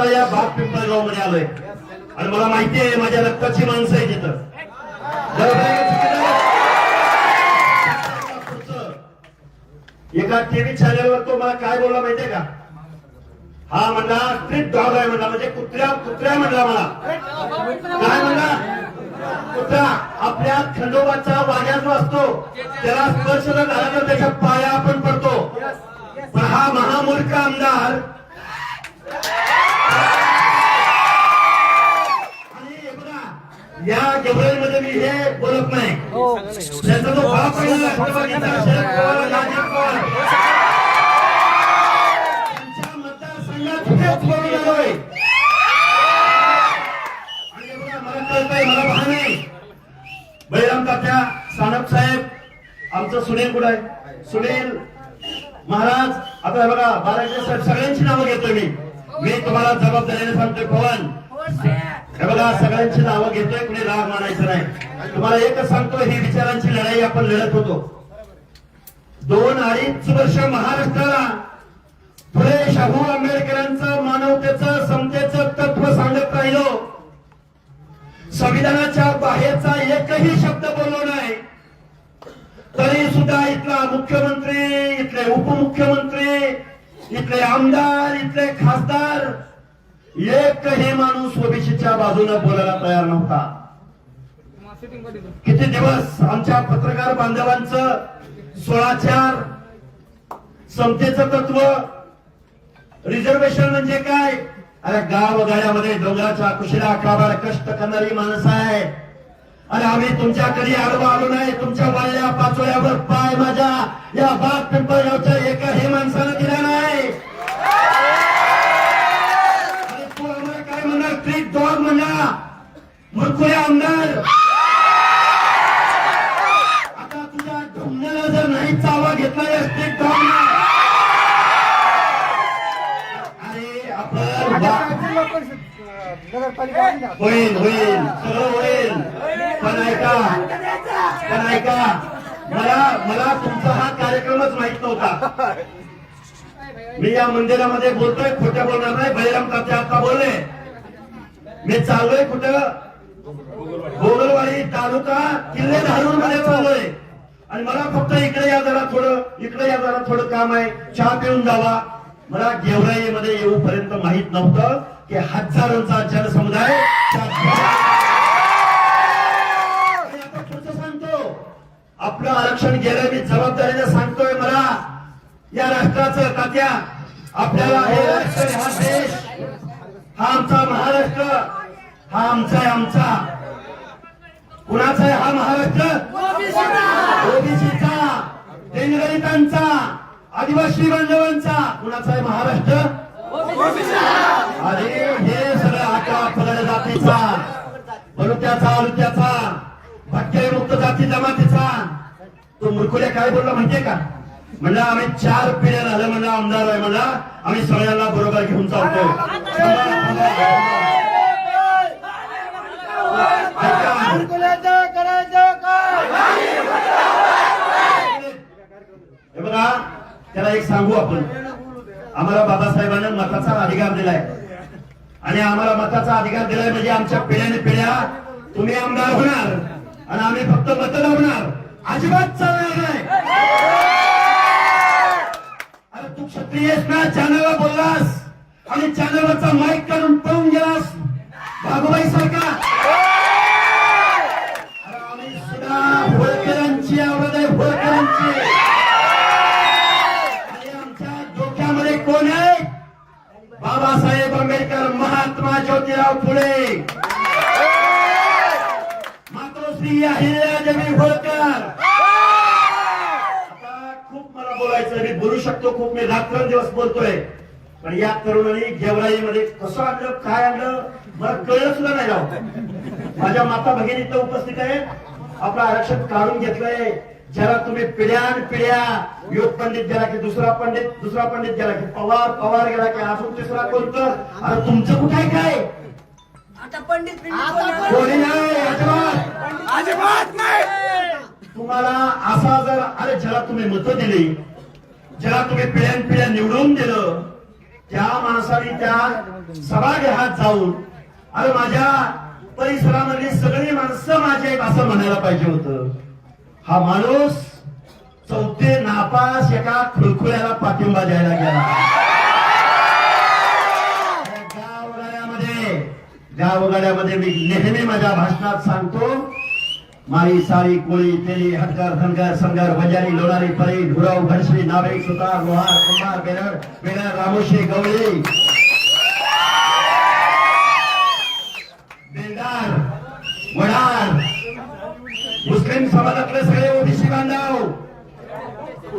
आता या बाग पिंपळगावमध्ये आलोय. आणि मला माहिती आहे माझ्या रक्ताची माणसं आहे तिथं एका टीव्ही चॅनलवर तो मला काय बोलला माहितीये का? हा म्हणला ट्रिप डॉग आहे म्हणला म्हणजे कुत्र्या कुत्र्या म्हणला मला. काय म्हणला? कुत्रा आपल्या खंडोबाचा वाघ्या जो असतो त्याला स्पर्श जर झाला तर त्याच्या पाया मी हे बोलत नाही. त्याचा जो बाप आहे ना, राष्ट्रवादीचा शरद पवार अजित पवार. त्यांच्या मतदारसंघात हेच बोलून आलोय. आणि हे बघा, मला कळतंय मला भान आहे. बळीराम तात्या सानप साहेब आमचं सुनील कुठं आहे? सुनील महाराज आता हे बघा बालाजी साहेब सगळ्यांची नावं घेतोय मी. मी तुम्हाला जबाबदारीने सांगतोय पवन. हे बघा सगळ्यांची नावं घेतोय कुणी राग मानायचं नाही. तुम्हाला एकच सांगतो ही विचारांची लढाई आपण लढत होतो. दोन अडीच वर्ष महाराष्ट्राला फुले शाहू आंबेडकरांचं मानवतेचं समतेचं तत्व सांगत राहिलो. संविधानाच्या बाहेरचा एकही शब्द बोललो नाही. तरी सुद्धा इथला मुख्यमंत्री इथले उपमुख्यमंत्री इथले आमदार इथले खासदार एकही माणूस ओबीसीच्या बाजूने बोलायला तयार नव्हता. किती दिवस आमच्या पत्रकार बांधवांचं सोळाचार समतेचं तत्व रिझर्वेशन म्हणजे काय? अरे गाव गाड्यामध्ये डोंगराच्या कुशीला काबाड कष्ट करणारी माणसं आहे अरे आम्ही तुमच्याकडे आडवा आलो नाही तुमच्या वाळल्या पाचोळ्यावर पाय माझ्या. या बाग पिंपळगावच्या एका हे माणसानं दिला नाही आणि तू आम्हाला काय म्हणणार ट्रीट डॉग म्हणा मुरकुळे आमदार आता तुझ्या ढोंगण्याला जर नाही चावा घेतला या स्ट्रीट डॉग अरे आपण बा- नगरपालिका आहे ना? होईल होईल. सगळं होईल. पण ऐका पण ऐका मला मला तुमचा हा कार्यक्रमच माहीत नव्हता. मी या मंदिरामध्ये बोलतोय खोटं बोलणार नाही. बळीराम तात्या आता बोलले. मी चाललोय कुठं? गोगलवाडी तालुका किल्ले धारून मध्ये चाललोय. आणि मला फक्त इकडे या जरा थोडं इकडे या जरा थोडं काम आहे. चहा पिऊन जावा. मला गेवराईमध्ये येऊपर्यंत माहीत नव्हतं की हजारोंचा जनसमुदाय सांगतो. आपलं आरक्षण गेलं मी जबाबदारीने सांगतोय मला. या राष्ट्राचं तात्या आपल्याला हे राष्ट्र हा देश हा आमचा महाराष्ट्र. हा आमचा आहे आमचा कुणाचा आहे हा महाराष्ट्र ओबीसीचा दिनदलितांचा आदिवासी बांधवांचा कुणाचा आहे महाराष्ट्र अरे हे सगळं आका पगड जातीचा बलुत्याचा अलुत्याचा भटके मुक्त जाती जमातीचा तो मुरकुले काय बोलला माहितीये का म्हणलं आम्ही चार पिढ्या झालं म्हणलं आमदार आहे म्हणला आम्ही सगळ्यांना बरोबर घेऊन चालतो ऐका. मुरकुल्याचं करायचं काय? हे बघा त्याला एक सांगू आपण. आम्हाला बाबासाहेबांना मताचा अधिकार दिलाय. आणि आम्हाला मताचा अधिकार दिलाय म्हणजे आमच्या पिढ्याने पिढ्या तुम्ही आमदार होणार आणि आम्ही फक्त मत लावणार अजिबात चालणार नाही. अरे तू क्षत्रियस ना? चॅनलला बोललास. आणि चॅनलवरचा माईक काढून पळून गेलास. भागुबाई सारखा. ज्योतिराव फुले मातोश्री अहिल्यादेवी होळकर. खूप मला बोलायचं मी बोलू शकतो खूप मी रात्रंदिवस बोलतोय. पण या तरुणांनी गेवराईमध्ये कसं आणलं काय आणलं मला कळलं सुद्धा नाही राव. माझ्या माता भगिनी इथं उपस्थित आहे आपलं आरक्षण काढून घेतलंय. ज्याला तुम्ही पिढ्यान पिढ्या योग पंडित गेला की दुसरा पंडित दुसरा पंडित गेला की पवार पवार गेला की अजून तिसरा कोणतं? अरे तुमचं कुठे आहे काय? आता पंडित आता कोणी नाही अजिबात. अजिबात नाही. तुम्हाला असा जर अरे ज्याला तुम्ही मतं दिली ज्याला तुम्ही पिढ्यान पिढ्या निवडून दिलं त्या माणसाने त्या सभागृहात जाऊन अरे माझ्या परिसरामधली सगळी माणसं माझी आहेत असं म्हणायला पाहिजे होतं. हा माणूस चौथे नापास एका खुळखुळ्याला पाठिंबा द्यायला गेला. गावगाड्यामध्ये गावगाड्यामध्ये मी नेहमी माझ्या भाषणात सांगतो माई साळी कोळी तेली हटकर धनगर संगर बजारी लोणारी परी धुराव घनश्री नाभिक सुतार लोहार कुंभार बेरड बेरड रामोशी गवळी मुस्लिम समाजातले सगळे ओबीसी बांधव.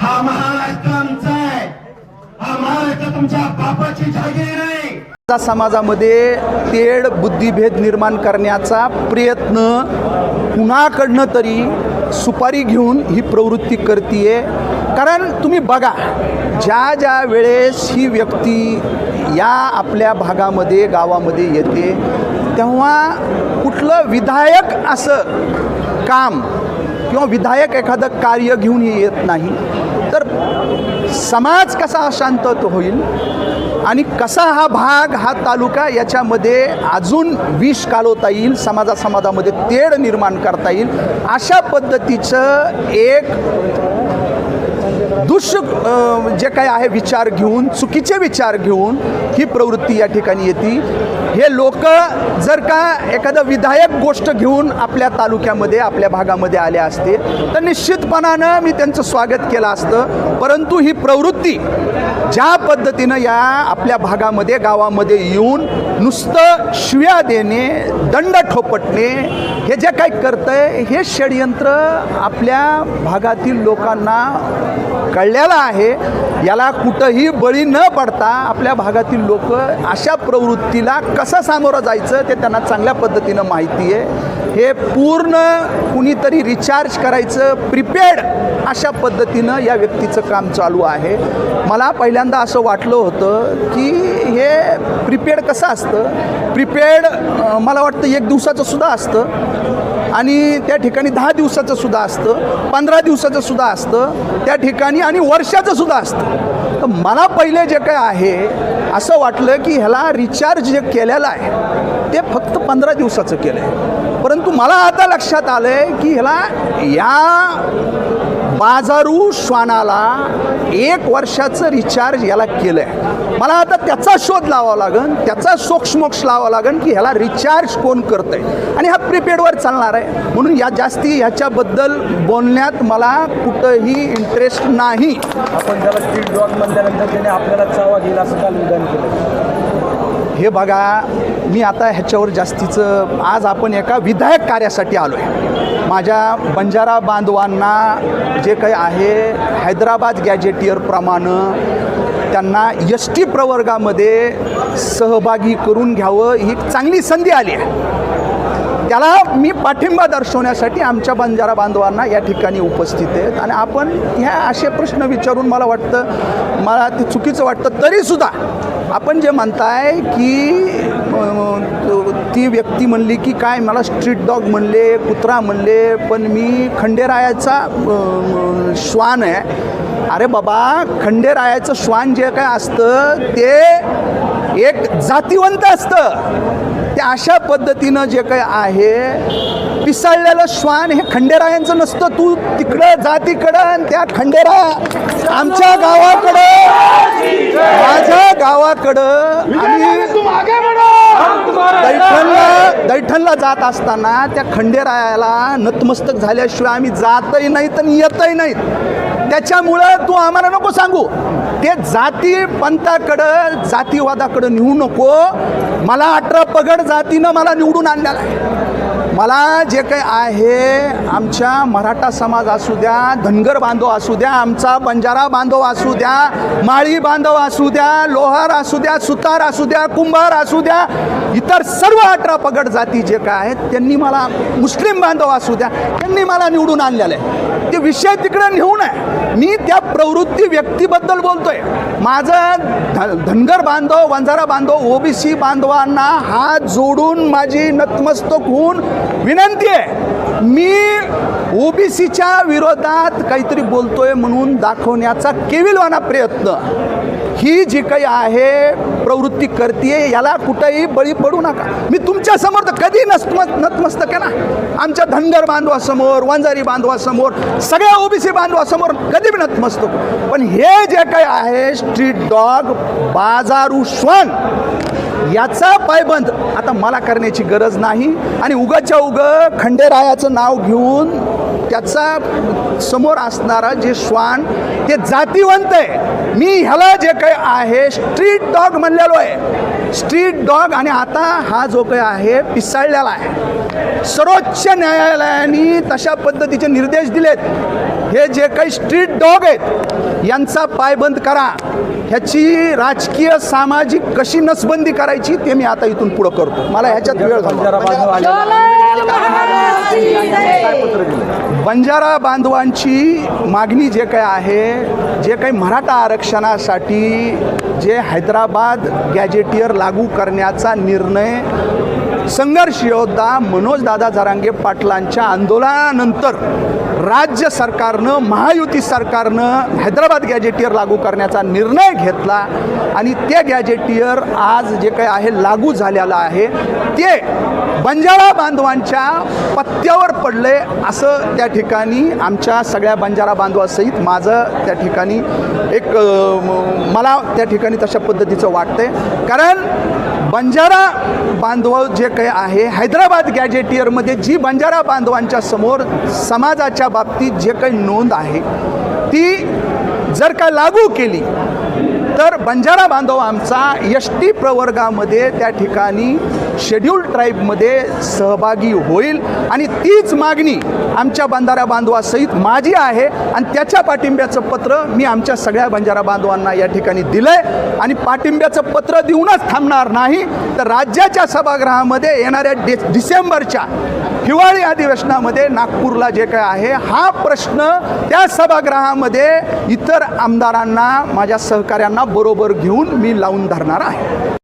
हा महाराष्ट्र आमचा आहे. हा महाराष्ट्र तुमच्या बापाची जागीर समाजामध्ये तेढ बुद्धिभेद निर्माण करण्याचा प्रयत्न कुणाकडनं तरी सुपारी घेऊन ही प्रवृत्ती करतीये. कारण तुम्ही बघा ज्या ज्या वेळेस ही व्यक्ती या आपल्या भागामध्ये गावामध्ये येते तेव्हा कुठलं विधायक असं काम किंवा विधायक एखादं कार्य घेऊन येत नाही तर समाज कसा अशांत होईल? आणि कसा हा भाग हा तालुका याच्यामध्ये अजून विष कालवता येईल समाजा समाजामध्ये तेढ निर्माण करता येईल? अशा पद्धतीचं एक दुष्य जे काय आहे विचार घेऊन चुकीचे विचार घेऊन ही प्रवृत्ती या ठिकाणी येते. हे लोक जर का एखादं विधायक गोष्ट घेऊन आपल्या तालुक्यामध्ये आपल्या भागामध्ये आले असते तर निश्चितपणानं मी त्यांचं स्वागत केलं असतं. परंतु ही प्रवृत्ती ज्या पद्धतीनं या आपल्या भागामध्ये गावामध्ये येऊन नुसतं शिव्या देणे दंड ठोपटणे हे जे काही करतंय हे षडयंत्र आपल्या भागातील लोकांना कळलेलं आहे. याला कुठंही बळी न पडता आपल्या भागातील लोक अशा प्रवृत्तीला कसं सामोरं जायचं ते त्यांना चांगल्या पद्धतीनं माहिती आहे. हे पूर्ण कुणीतरी रिचार्ज करायचं प्रिपेड अशा पद्धतीनं या व्यक्तीचं काम चालू आहे. मला पहिल्यांदा असं वाटलं होतं की हे प्रिपेड कसं असतं? प्रिपेड मला वाटतं एक दिवसाचं सुद्धा असतं आणि त्या ठिकाणी दहा दिवसाचं सुद्धा असतं पंधरा दिवसाचं सुद्धा असतं त्या ठिकाणी आणि वर्षाचं सुद्धा असतं. तर मला पहिले जे काय आहे असं वाटलं की ह्याला रिचार्ज जे केलेलं आहे ते फक्त पंधरा दिवसाचं केलं आहे परंतु मला आता लक्षात आलं आहे की ह्याला या बाजारू श्वानाला एक वर्षाचं रिचार्ज याला केलं आहे मला आता त्याचा शोध लावावा लागेल त्याचा सोक्षमोक्ष लावावा लागेल की ह्याला रिचार्ज कोण करतं आहे आणि हा प्रिपेडवर चालणार आहे. म्हणून या जास्ती ह्याच्याबद्दल बोलण्यात मला कुठंही इंटरेस्ट नाही. आपण त्याला स्ट्रीट डॉग म्हणल्यानंतर त्याने आपल्याला चावा घेईल असं काल विधान केलं. हे बघा मी आता ह्याच्यावर जास्तीचं आज आपण एका विधायक कार्यासाठी आलो आहे माझ्या बंजारा बांधवांना जे काही आहे हैदराबाद गॅजेटियरप्रमाणे त्यांना एस टी प्रवर्गामध्ये सहभागी करून घ्यावं ही चांगली संधी आली आहे. त्याला मी पाठिंबा दर्शवण्यासाठी आमच्या बंजारा बांधवांना या ठिकाणी उपस्थित आहेत आणि आपण ह्या असे प्रश्न विचारून मला वाटतं मला ते चुकीचं वाटतं तरीसुद्धा आपण जे म्हणताय की ती व्यक्ती म्हणली की काय मला स्ट्रीट डॉग म्हणले कुत्रा म्हणले पण मी खंडेरायाचा श्वान आहे. अरे बाबा खंडेरायाचं श्वान जे काय असतं ते एक जातिवंत असतं. ते अशा पद्धतीनं जे काही आहे पिसाळलेलं श्वान हे खंडेरायांचं नसतं. तू तिकडं जा तिकडं आणि त्या खंडेरा आमच्या गावाकडं. माझ्या गावाकडं आम्ही दैठणला दैठणला जात असताना त्या खंडेरायाला नतमस्तक झाल्याशिवाय आम्ही जातही नाहीत आणि येतही नाहीत. त्याच्यामुळं तू आम्हाला नको सांगू. ते जाती पंथाकडं जातीवादाकडं नेऊ नको. मला अठरा पगड जातीनं मला निवडून आणलेला आहे. मला जे काही आहे आमच्या मराठा समाज असू द्या धनगर बांधव असू द्या आमचा बंजारा बांधव असू द्या माळी बांधव असू द्या लोहार असू द्या सुतार असू द्या कुंभार असू द्या इतर सर्व अठरा पगड जाती जे काय आहेत त्यांनी मला मुस्लिम बांधव असू द्या त्यांनी मला निवडून आणलेलं आहे. ते विषय तिकडे नेऊ नये. मी त्या प्रवृत्ती व्यक्तीबद्दल बोलतोय. माझं ध धनगर बांधव वंजारा बांधव ओबीसी बांधवांना हात जोडून माझी नतमस्तक होऊन विनंती आहे. मी ओबीसीच्या विरोधात काहीतरी बोलतोय म्हणून दाखवण्याचा केविलवाना प्रयत्न. ही जी काही आहे प्रवृत्ती करते याला कुठेही बळी पडू नका. मी तुमच्यासमोर तर कधी नतमस्त नतमस्तक आहे ना. आमच्या धनगर बांधवासमोर वंजारी बांधवासमोर सगळ्या ओबीसी बांधवासमोर कधी मी नतमस्तक. पण हे जे काही आहे स्ट्रीट डॉग बाजारू श्वान याचा पायबंद आता मला करण्याची गरज नाही. आणि उगाच्या उगं खंडेरायाचं नाव घेऊन त्याचा समोर असणारा जे श्वान ते जातीवंत आहे. मी ह्याला जे काही आहे स्ट्रीट डॉग म्हणलेलो आहे. स्ट्रीट डॉग आणि आता हा जो काही आहे पिसाळलेला आहे. सर्वोच्च न्यायालयाने तशा पद्धतीचे निर्देश दिलेत. हे जे काही स्ट्रीट डॉग आहेत यांचा पायबंद करा. ह्याची राजकीय सामाजिक कशी नसबंदी करायची ते मी आता इथून पुढं करतो. मला ह्याच्यात वेळ बंजारा बंजारा बांधवांची मागणी जे काही आहे जे काही मराठा आरक्षणासाठी जे हैदराबाद गॅजेटियर लागू करण्याचा निर्णय संघर्ष योद्धा मनोजदादा झरांगे पाटलांच्या आंदोलनानंतर राज्य सरकारनं महायुती सरकारनं हैदराबाद गॅजेटियर लागू करण्याचा निर्णय घेतला आणि ते गॅजेटियर आज जे काही आहे लागू झालेलं आहे ते बंजारा बांधवांच्या पत्त्यावर पडले असं त्या ठिकाणी आमच्या सगळ्या बंजारा बांधवासहित माझं त्या ठिकाणी एक मला त्या ठिकाणी तशा पद्धतीचं वाटतंय. कारण बंजारा बांधव जे काही आहे हैदराबाद गॅजेटियरमध्ये जी बंजारा बांधवांच्या समोर समाजाच्या बाबतीत जे काही नोंद आहे ती जर का लागू केली तर बंजारा बांधव आमचा एस टी प्रवर्गामध्ये त्या ठिकाणी शेड्यूल ट्राईबमध्ये सहभागी होईल. आणि तीच मागणी आमच्या बंधारा बांधवासहित माझी आहे. आणि त्याच्या पाठिंब्याचं पत्र मी आमच्या सगळ्या बंजारा बांधवांना या ठिकाणी दिलं आहे आणि पाठिंब्याचं पत्र देऊनच थांबणार नाही. तर राज्याच्या सभागृहामध्ये येणाऱ्या डि डिसेंबरच्या हिवाळी अधिवेशनामध्ये नागपूरला जे काय आहे हा प्रश्न त्या सभागृहामध्ये इतर आमदारांना माझ्या सहकाऱ्यांना बरोबर घेऊन मी लावून धरणार आहे.